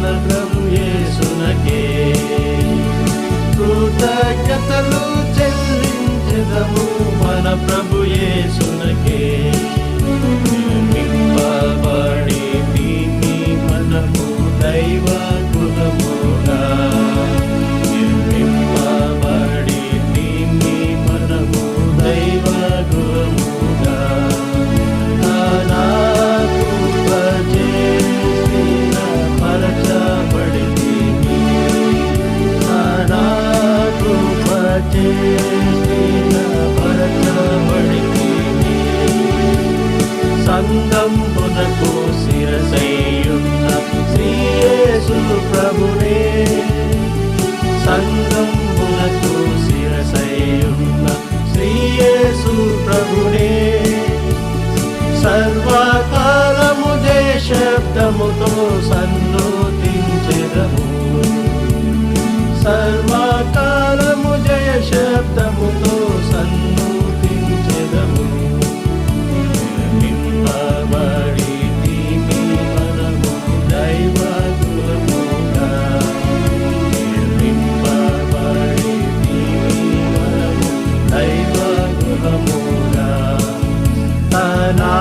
never blow. సంగంబునకు శిరసైయున్న శ్రీయేసు ప్రభునే సంగంబునకు శిరసైయున్న శ్రీయేసు ప్రభునే సర్వకాలము శబ్దముతో సన్నోతించెదము. Sarva Tanah